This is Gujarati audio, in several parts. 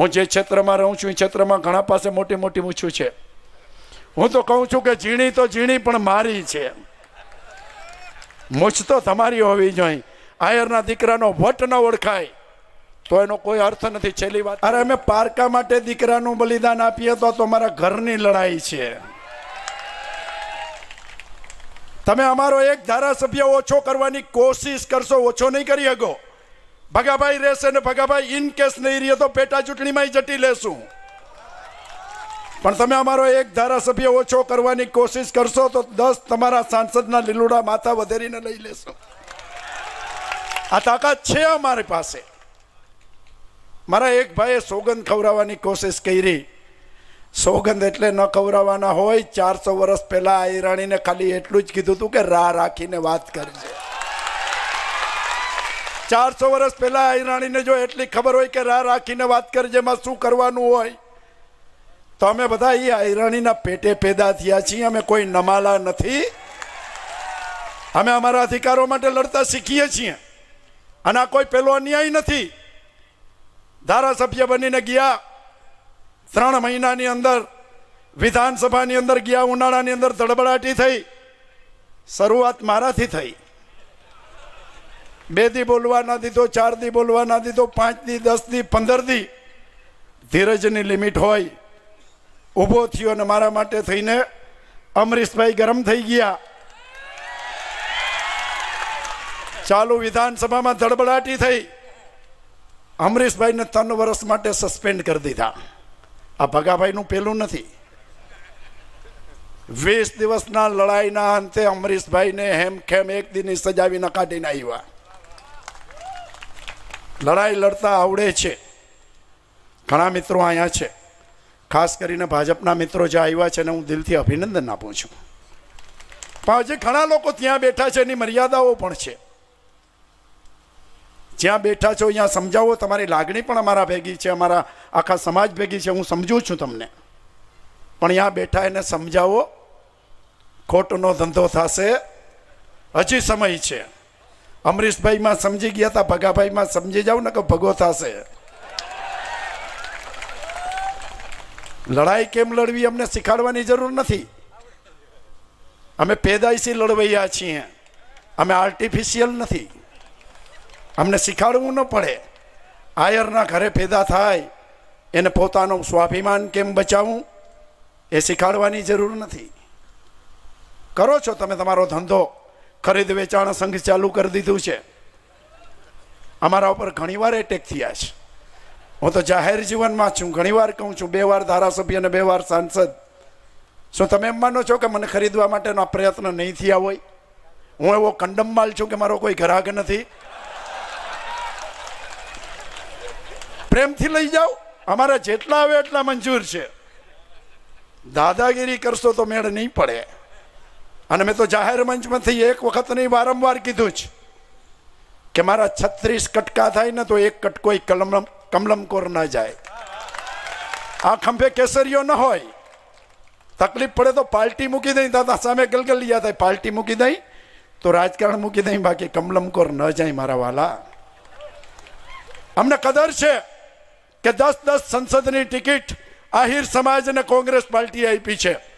હું જે ક્ષેત્રમાં રહું છું, એ ક્ષેત્રમાં ઘણા પાસે મોટી મોટી મૂછું છે. હું તો કહું છું કે ઝીણી તો ઝીણી, પણ મારી છે. મૂછ તો તમારી હોવી જોઈએ. આયરના દીકરાનો વટ ન ઓળખાય, તો એનો કોઈ અર્થ નથી. છેલ્લી વાત અરે અમે પારકા માટે દીકરાનું બલિદાન આપીએ તો તમારા ઘરની લડાઈ છે. તમે અમારો એક ધારાસભ્ય ઓછો કરવાની કોશિશ કરશો, ઓછો નહીં કરી શકો. ભગાભાઈ રહેશે ને ભગાભાઈ ઇન કેસ નહીં રહે તો પેટા ચૂંટણીમાં જટી લેશું. પણ તમે અમારો એક ધારાસભ્ય ઓછો કરવાની કોશિશ કરશો તો દસ તમારા સાંસદના લીલુડા માથા વધેરીને લઈ લેશો. આ તાકાત છે અમારી પાસે. મારા એક ભાઈએ સોગંદ ખવડાવવાની કોશિશ કરી. સોગંદ એટલે ન ખવડાવવાના હોય, ચારસો વર્ષ પહેલા આ ઈરાણીને ખાલી એટલું જ કીધું હતું કે રાહ રાખીને વાત કરજે. ચારસો વર્ષ પહેલા ઈરાણીને જો એટલી ખબર હોય કે રાહ રાખીને વાત કરજે એમાં શું કરવાનું હોય? તો અમે બધા એ ઈરાણીના પેટે પેદા થયા છીએ, અમે કોઈ નમાલા નથી. અમે અમારા અધિકારો માટે લડતા શીખીએ છીએ. અને આ કોઈ પેલો અન્યાય નથી. ધારાસભ્ય બનીને ગયા. ત્રણ મહિનાની અંદર, વિધાનસભાની અંદર ગયા, ઉનાળાની અંદર ધડબડાટી થઈ. શરૂઆત મારાથી થઈ. બે દી બોલવા ના દીધો ચાર દી બોલવા ના દીધો પાંચ દી દસ દી પંદર દી ધીરજની લિમિટ હોય. ઊભો થયો અને મારા માટે થઈને અમરીશભાઈ ગરમ થઈ ગયા. ચાલુ વિધાનસભામાં ધડબડાટી થઈ. અમરીશભાઈને ત્રણ વર્ષ માટે સસ્પેન્ડ કરી દીધા. આ ભગાભાઈનું પેલું નથી. વીસ દિવસના લડાઈના અંતે અમરીશભાઈને હેમખેમ એક દિનની સજાવીને કાઢીને આવ્યા. લડાઈ લડતા આવડે છે. ઘણા મિત્રો અહીંયા છે. ખાસ કરીને ભાજપના મિત્રો જે આવ્યા છે ને હું દિલથી અભિનંદન આપું છું. પણ હજી ઘણા લોકો ત્યાં બેઠા છે, એની મર્યાદાઓ પણ છે. જ્યાં બેઠા છો, અહીંયા સમજાવો, તમારી લાગણી પણ અમારા ભેગી છે, અમારા આખા સમાજ ભેગી છે, હું સમજું છું તમને. પણ અહીંયા બેઠા એને સમજાવો, ખોટનો ધંધો થશે, હજી સમય છે. અમરીશભાઈમાં સમજી ગયા હતા, ભગાભાઈમાં સમજી જાવ ને કે ભગો થશે. લડાઈ કેમ લડવી અમને શીખાડવાની જરૂર નથી. અમે પેદાઈશી લડવૈયા છીએ. અમે આર્ટિફિશિયલ નથી. અમને શીખાડવું ન પડે. આયરના ઘરે પેદા થાય. એને પોતાનું સ્વાભિમાન કેમ બચાવવું એ શીખાડવાની જરૂર નથી. કરો છો તમે તમારો ધંધો. ખરીદ વેચાણ સંઘ ચાલુ કરી દીધું છે. અમારા ઉપર ઘણીવાર એટેક થયા છે. હું તો જાહેર જીવનમાં છું, ઘણીવાર કહું છું, બે વાર ધારાસભ્ય અને બે વાર સાંસદ. શું તમે એમ માનો છો કે મને ખરીદવા માટેનો પ્રયત્ન નહીં થયા હોય? હું એવો કંડમ માલ છું કે મારો કોઈ ગ્રાહક નથી? પ્રેમથી લઈ જાઓ. અમારા જેટલા આવે એટલા મંજૂર છે. દાદાગીરી કરશો તો મેળ નહીં પડે. અને મેં તો જાહેર મંચમાંથી એક વખત નહીં વારંવાર કીધું જ કે મારા છત્રીસ કટકા થાય ને તો એક કટકો કલમ કમલમકોર ન જાય. આ ખંભે કેસરીઓ ન હોય. તકલીફ પડે તો પાર્ટી મૂકી દઈ, દાદા સામે ગલગલિયા થાય પાર્ટી મૂકી દઈ, તો રાજકારણ મૂકી દઈ, બાકી કમલમકોર ન જાય મારા વાલા. અમને કદર છે કે દસ દસ સંસદની ટિકિટ આહિર સમાજ અને કોંગ્રેસ પાર્ટી આપી છે.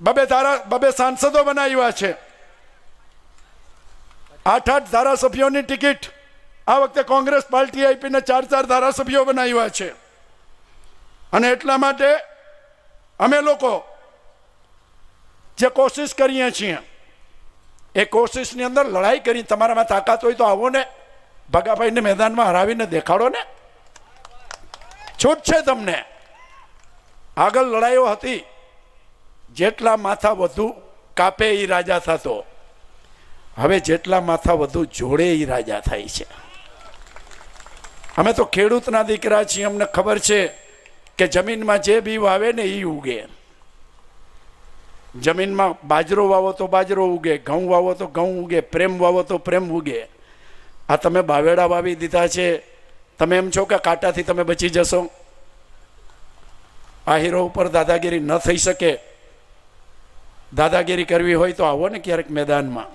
બબે ધારા, બબે સાંસદો બનાવ્યા છે. આઠ આઠ ધારાસભ્યોની ટિકિટ. આ વખતે કોંગ્રેસ પાર્ટી આપીને ચાર ચાર ધારાસભ્યો બનાવ્યા છે. અને એટલા માટે અમે લોકો જે કોશિશ કરીએ છીએ, એ કોશિશની અંદર લડાઈ કરી તમારામાં તાકાત હોય તો આવો ને, ભગાભાઈને મેદાનમાં હરાવીને દેખાડો ને. છૂટ છે તમને. આગળ લડાઈઓ હતી. જેટલા માથા વધુ કાપે એ રાજા થતો. હવે જેટલા માથા વધુ જોડે એ રાજા થાય છે. અમે તો ખેડૂતના દીકરા છીએ, અમને ખબર છે કે જમીનમાં જે બી વાવે ને એ ઉગે. જમીનમાં બાજરો વાવો તો બાજરો ઉગે, ઘઉં વાવો તો ઘઉં ઉગે, પ્રેમ વાવો તો પ્રેમ ઉગે. આ તમે બાવેડા વાવી દીધા છે. તમે એમ છો કે કાંટાથી તમે બચી જશો? આ હીરો ઉપર દાદાગીરી ન થઈ શકે. દાદાગીરી કરવી હોય તો આવો ને ક્યારેક મેદાનમાં.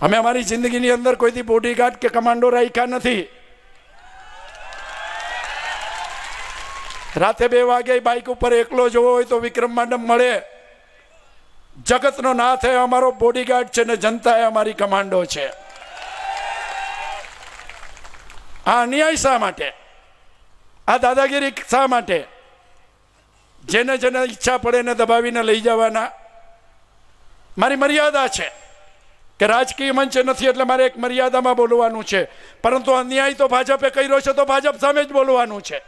અમે અમારી જિંદગીની અંદર કોઈથી બોડીગાર્ડ કે કમાન્ડો રાખ્યા નથી. રાતે બે વાગે બાઇક ઉપર એકલો જવો હોય તો વિક્રમ માંડમ મળે. જગતનો નાથ એ અમારો બોડીગાર્ડ છે ને જનતા એ અમારી કમાન્ડો છે. આ અન્યાય શા માટે? આ દાદાગીરી શા માટે? જેને જેને ઈચ્છા પડે એને દબાવીને લઈ જવાના. મારી મર્યાદા છે કે રાજકીય મંચ નથી એટલે મારે એક મર્યાદામાં બોલવાનું છે. પરંતુ અન્યાય તો ભાજપે કર્યો છે તો ભાજપ સામે જ બોલવાનું છે.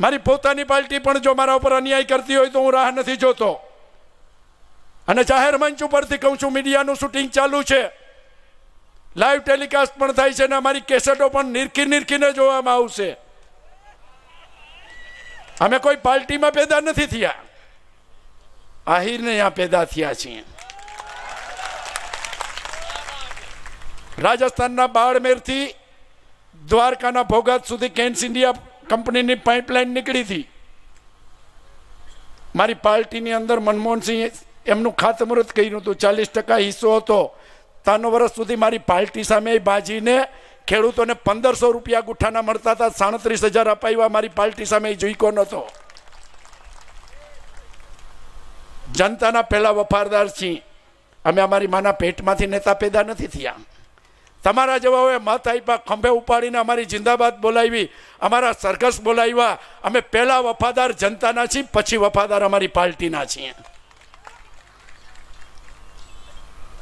મારી પોતાની પાર્ટી પણ જો મારા ઉપર અન્યાય કરતી હોય તો હું રાહ નથી જોતો. અને જાહેર મંચ ઉપરથી કહું છું, મીડિયાનું શૂટિંગ ચાલુ છે. લાઈવ ટેલિકાસ્ટ પણ થાય છે અને અમારી કેસેટો પણ નિરખી નિરખીને જોવામાં આવશે. અમે કોઈ પાર્ટીમાં પેદા નથી થયા. આહિરને અહીંયા પેદા થયા છીએ. રાજસ્થાનના બાળમેરથી દ્વારકાના ભોગાત સુધી કેન્સ ઇન્ડિયા કંપનીની પાઇપલાઇન નીકળી હતી. મારી પાર્ટીની અંદર મનમોહનસિંહ એમનું ખાતમુહૂર્ત કર્યું હતું. ચાલીસ ટકા હિસ્સો હતો. ત્રણ વર્ષ સુધી મારી પાર્ટી સામે બાજીને ખેડૂતોને પંદરસો રૂપિયા ગુઠ્ઠાના મળતા હતા, સાડત્રીસ હજાર અપાવ્યા મારી પાર્ટી સામે જોઈકો નહોતો. જનતાના પહેલા વફાદાર છીએ. અમે અમારી માના પેટમાંથી નેતા પેદા નથી થયા. તમારા જવાઓએ મત આપ્યા, ખંભે ઉપાડીને અમારી જિંદાબાદ બોલાવી, અમારા સરઘસ બોલાવ્યા. અમે પહેલા વફાદાર જનતાના છીએ, પછી વફાદાર અમારી પાર્ટીના છીએ.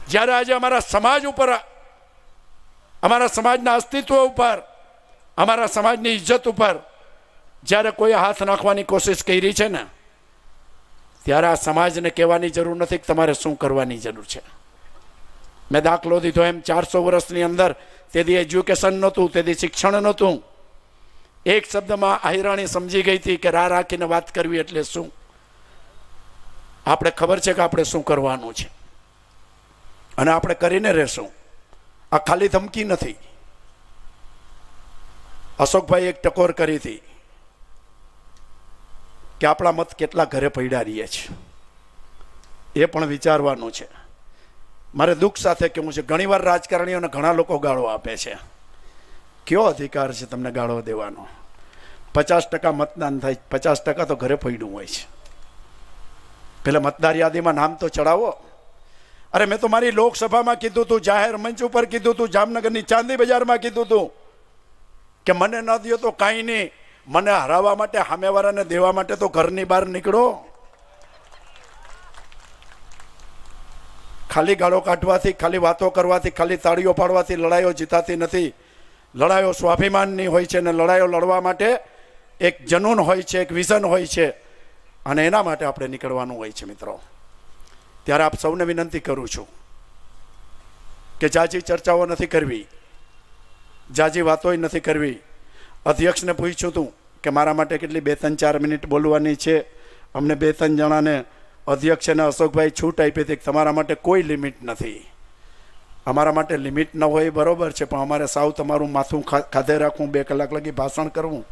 જ્યારે આજે અમારા સમાજ ઉપર અમારા સમાજના અસ્તિત્વ ઉપર, અમારા સમાજની ઇજ્જત ઉપર જ્યારે કોઈ હાથ નાખવાની કોશિશ કરી છે ને, ત્યારે આ સમાજને કહેવાની જરૂર નથી કે તમારે શું કરવાની જરૂર છે. મેં દાખલો દીધો એમ ચારસો વર્ષની અંદર, તેથી એજ્યુકેશન નહોતું, તેથી શિક્ષણ નહોતું. એક શબ્દમાં આહિરાણી સમજી ગઈ હતી કે રા રાખીને વાત કરવી એટલે શું? આપણે ખબર છે કે આપણે શું કરવાનું છે. અને આપણે કરીને રહેશું. આ ખાલી ધમકી નથી. અશોકભાઈ એક ટકોર કરી હતી કે આપણા મત કેટલા ઘરે પડ્યા રહીએ છે. એ પણ વિચારવાનું છે. મારે દુઃખ સાથે કહેવું છે, ઘણીવાર રાજકારણીઓને ઘણા લોકો ગાળો આપે છે. કયો અધિકાર છે તમને ગાળો દેવાનો? પચાસ ટકા મતદાન થાય, પચાસ ટકા તો ઘરે પડ્યું હોય છે. પેલા મતદાર યાદીમાં નામ તો ચડાવો. અરે મેં તો મારી લોકસભામાં કીધું હતું જાહેર મંચ ઉપર કીધું હતું જામનગરની ચાંદી બજારમાં કીધું હતું કે મને ન દો તો કાંઈ નહીં. મને હરાવવા માટે સામેવાળાને દેવા માટે તો ઘરની બહાર નીકળો. ખાલી ગાળો કાઢવાથી, ખાલી વાતો કરવાથી, ખાલી તાળીઓ પાડવાથી લડાઈઓ જીતાતી નથી. લડાઈઓ સ્વાભિમાનની હોય છે અને લડાઈઓ લડવા માટે એક જનૂન હોય છે, એક વિઝન હોય છે. અને એના માટે આપણે નીકળવાનું હોય છે, મિત્રો. ત્યારે આપ સૌને વિનંતી કરું છું કે જાજી ચર્ચાઓ નથી કરવી, જાજી વાતોય નથી કરવી. અધ્યક્ષને પૂછ્યું હતું કે મારા માટે કેટલી બે ત્રણ ચાર મિનિટ બોલવાની છે? અમને બે ત્રણ જણાને અધ્યક્ષ અને અશોકભાઈ છૂટ આપી હતી તમારા માટે કોઈ લિમિટ નથી. અમારા માટે લિમિટ ન હોય બરોબર છે, પણ અમારે સાવ તમારું માથું ખાધે રાખવું, બે કલાક લગી ભાષણ કરવું,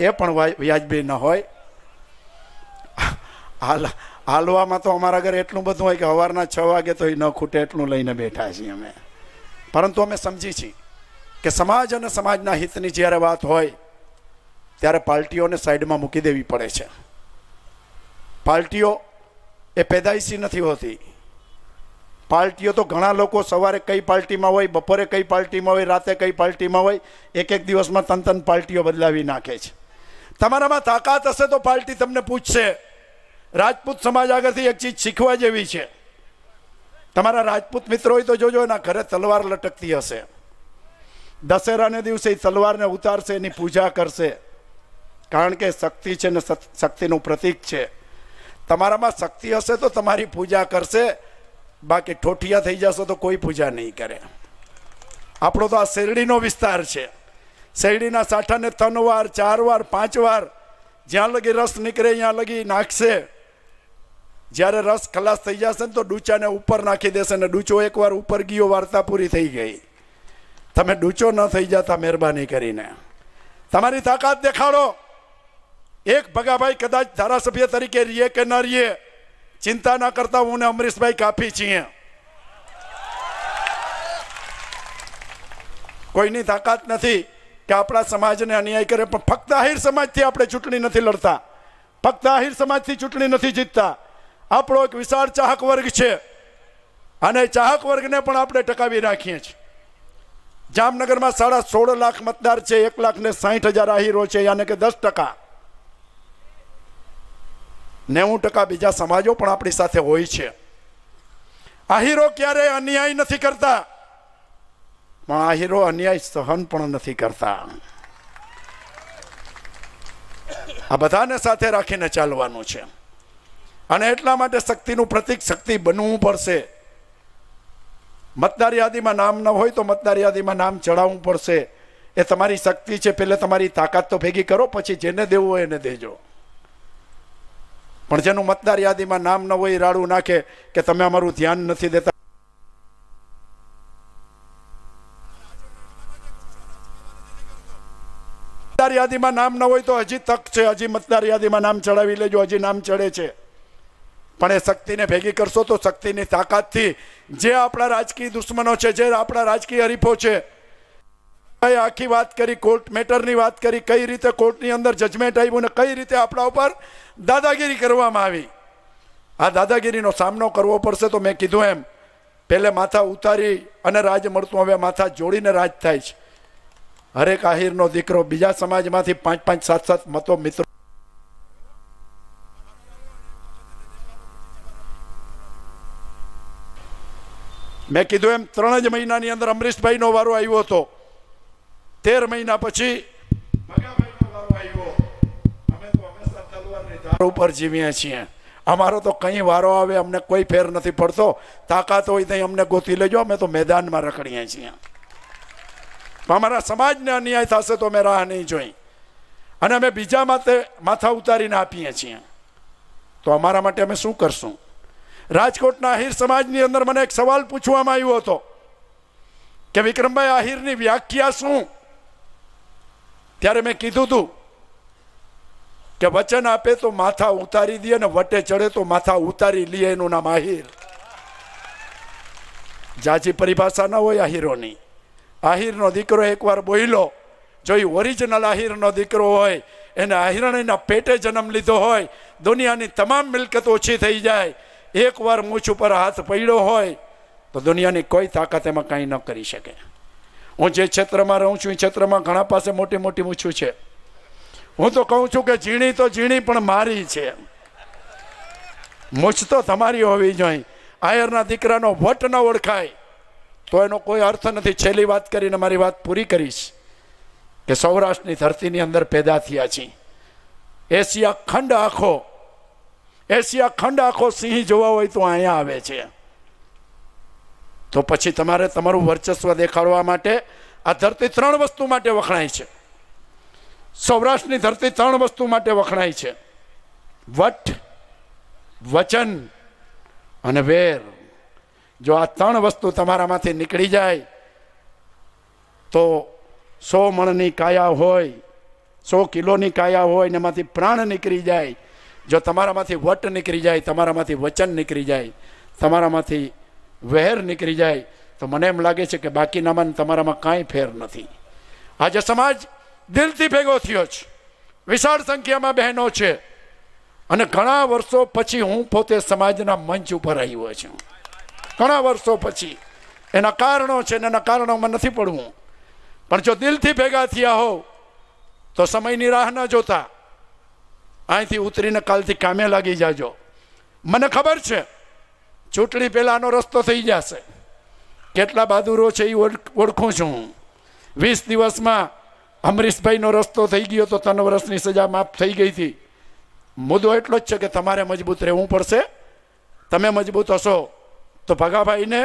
એ પણ વાય- વ્યાજબી ન હોય. હાલ હાલવામાં તો અમારા ઘરે એટલું બધું હોય કે સવારના છ વાગે તો એ ન ખૂટે, એટલું લઈને બેઠા છીએ અમે. પરંતુ અમે સમજી છીએ કે સમાજ અને સમાજના હિતની જ્યારે વાત હોય, ત્યારે પાર્ટીઓને સાઈડમાં મૂકી દેવી પડે છે. પાર્ટીઓ એ પેદાઈશી નથી હોતી. પાર્ટીઓ તો ઘણા લોકો સવારે કઈ પાર્ટીમાં હોય, બપોરે કઈ પાર્ટીમાં હોય, રાતે કઈ પાર્ટીમાં હોય એક એક દિવસમાં તન તન પાર્ટીઓ બદલાવી નાખે છે. તમારામાં તાકાત હશે તો પાર્ટી તમને પૂછશે. રાજપૂત સમાજ આગળથી એક ચીજ શીખવા જેવી છે. તમારા રાજપૂત મિત્રો હોય તો જોજો એના ઘરે તલવાર લટકતી હશે. દશેરાને દિવસે તલવારને ઉતારશે, એની પૂજા કરશે. કારણ કે શક્તિ છે ને શક્તિનું પ્રતીક છે. તમારામાં શક્તિ હશે તો તમારી પૂજા કરશે. બાકી ઠોઠિયા થઈ જશો તો કોઈ પૂજા નહીં કરે. આપણો તો આ શેરડીનો વિસ્તાર છે. શેરડીના સાઠાને ત્રણ વાર, ચાર વાર, પાંચ વાર, જ્યાં લગી રસ નીકળે, ત્યાં લગી નાખશે. જ્યારે રસ ખલાસ થઈ જશે ને તો ડૂચાને ઉપર નાખી દેશે ને ડૂચો એકવાર ઉપર ગયો, વાર્તા પૂરી થઈ ગઈ. તમે ડૂચો ન થઈ જતા મહેરબાની કરીને. તમારી તાકાત દેખાડો. એક ભગાભાઈ કદાચ ધારાસભ્ય તરીકે રહીએ કે ન રહીએ ચિંતા ના કરતા હું ને અમરીશભાઈ કાફી છીએ. કોઈની તાકાત નથી કે આપણા સમાજને અન્યાય કરે, પણ ફક્ત આહિર સમાજથી આપણે ચૂંટણી નથી લડતા. ફક્ત આહિર સમાજથી ચૂંટણી નથી જીતતા. આપણો એક વિશાળ ચાહક વર્ગ છે. અને ચાહક વર્ગને પણ આપણે ટકાવી રાખીએ છીએ. જામનગરમાં સાડા સોળ લાખ મતદાર છે, એક લાખ ને સાહીઠ હજાર આહીરો છે, યાને કે દસ ટકા. નેવું ટકા બીજા સમાજો પણ આપણી સાથે હોય છે. આહીરો ક્યારેય અન્યાય નથી કરતા. પણ આહીરો અન્યાય સહન પણ નથી કરતા. આ બધાને સાથે રાખીને ચાલવાનું છે. અને એટલા માટે શક્તિનું પ્રતિક શક્તિ બનવું પડશે. મતદાર યાદીમાં નામ ન હોય તો મતદાર યાદીમાં નામ ચડાવવું પડશે. એ તમારી શક્તિ છે પહેલે તમારી તાકાત તો ભેગી કરો, પછી જેને દેવું હોય એને દેજો. પણ જેનું મતદાર યાદીમાં નામ ન હોય રાડું નાખે, કે તમે અમારું ધ્યાન નથી દેતા. મતદાર યાદીમાં નામ ન હોય તો હજી તક છે, હજી મતદાર યાદીમાં નામ ચડાવી લેજો, હજી નામ ચડે છે. પણ એ શક્તિને ભેગી કરશો તો શક્તિની તાકાતથી જે આપણા રાજકીય દુશ્મનો છે, જે આપણા રાજકીય હરીફો છે આખી વાત કરી, કોર્ટ મેટરની વાત કરી, કઈ રીતે કોર્ટની અંદર જજમેન્ટ આવ્યું ને કઈ રીતે આપણા ઉપર દાદાગીરી કરવામાં આવી. આ દાદાગીરીનો સામનો કરવો પડશે તો મેં કીધું એમ પહેલે માથા ઉતારી અને રાજ મળતું, હવે માથા જોડીને રાજ થાય છે. હરેક આહિરનો દીકરો બીજા સમાજમાંથી પાંચ પાંચ સાત સાત મતો મિત્રો મેં કીધું એમ, ત્રણ જ મહિનાની અંદર અમરીશભાઈનો વારો આવ્યો હતો. તેર મહિના પછી ઉપર જીવીએ છીએ. અમારો તો કંઈ વારો આવે, અમને કોઈ ફેર નથી પડતો. તાકાત હોય ત્યાં અમને ગોતી લેજો, અમે તો મેદાનમાં રખડીએ છીએ. અમારા સમાજને અન્યાય થશે તો અમે રાહ નહીં જોઈ. અને અમે બીજા માટે માથા ઉતારીને આપીએ છીએ. તો અમારા માટે અમે શું કરશું? રાજકોટના આહિર સમાજની અંદર મને એક સવાલ પૂછવામાં આવ્યો હતો કે વિક્રમભાઈ, આહિરની વ્યાખ્યા શું? ત્યારે મેં કીધું હતું કે વચન આપે તો માથા ઉતારી દે અને વટે ચડે તો માથા ઉતારી લે એનું નામ આહિર. જાજી પરિભાષા ન હોય આહિરોની. આહિરનો દીકરો એકવાર બોલ્યો જો એ ઓરિજિનલ આહિરનો દીકરો હોય, એને આહિરણીના પેટે જન્મ લીધો હોય, દુનિયાની તમામ મિલકત ઓછી થઈ જાય એકવાર મૂછ ઉપર હાથ પડ્યો હોય, તો દુનિયાની કોઈ તાકાત એમાં કાંઈ ન કરી શકે. હું જે ક્ષેત્રમાં રહું છું, એ ક્ષેત્રમાં ઘણા પાસે મોટી મોટી મૂછું છે. હું તો કહું છું કે ઝીણી તો ઝીણી, પણ મારી છે. મૂછ તો તમારી હોવી જોઈએ આયરના દીકરાનો વટ ન ઓળખાય. તો એનો કોઈ અર્થ નથી. છેલ્લી વાત કરીને મારી વાત પૂરી કરીશ કે સૌરાષ્ટ્રની ધરતીની અંદર પેદા થયા છીએ. એશિયા ખંડ આખો એશિયા ખંડ આખો સિંહ જોવા હોય તો અહીંયા આવે છે. તો પછી તમારે તમારું વર્ચસ્વ દેખાડવા માટે આ ધરતી ત્રણ વસ્તુ માટે વખણાય છે. સૌરાષ્ટ્રની ધરતી ત્રણ વસ્તુ માટે વખણાય છે. વટ, વચન અને વેર. જો આ ત્રણ વસ્તુ તમારામાંથી નીકળી જાય, તો સો મણની કાયા હોય, સો કિલોની કાયા હોય ને એમાંથી પ્રાણ નીકળી જાય જો તમારામાંથી વટ નીકળી જાય, તમારામાંથી વચન નીકળી જાય, તમારામાંથી વહેર નીકળી જાય, તો મને એમ લાગે છે કે બાકીનામાં તમારામાં કાંઈ ફેર નથી. આજે સમાજ દિલથી ભેગો થયો છે. વિશાળ સંખ્યામાં બહેનો છે. અને ઘણા વર્ષો પછી હું પોતે સમાજના મંચ ઉપર આવ્યો છું. ઘણા વર્ષો પછી. એના કારણો છે ને એના કારણોમાં નથી પડવું. પણ જો દિલથી ભેગા થયા હોવ, તો સમયની રાહ ન જોતા. અહીંથી ઉતરીને કાલથી કામે લાગી જાજો. મને ખબર છે, ચૂંટણી પહેલાંનો રસ્તો થઈ જશે. કેટલા બહાદુરો છે એ ઓળખ- છું હું. વીસ દિવસમાં અમરીશભાઈનો રસ્તો થઈ ગયો તો ત્રણ વર્ષની સજા માફ થઈ ગઈ હતી. મુદ્દો એટલો જ છે કે તમારે મજબૂત રહેવું પડશે. તમે મજબૂત હશો તો ભગાભાઈને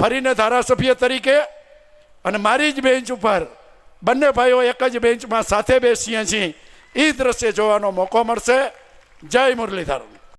ફરીને ધારાસભ્ય તરીકે અને મારી જ બેન્ચ ઉપર બંને ભાઈઓ એક જ બેન્ચમાં સાથે બેસીએ છીએ. એ દ્રશ્ય જોવાનો મોકો મળશે. જય મુરલીધર.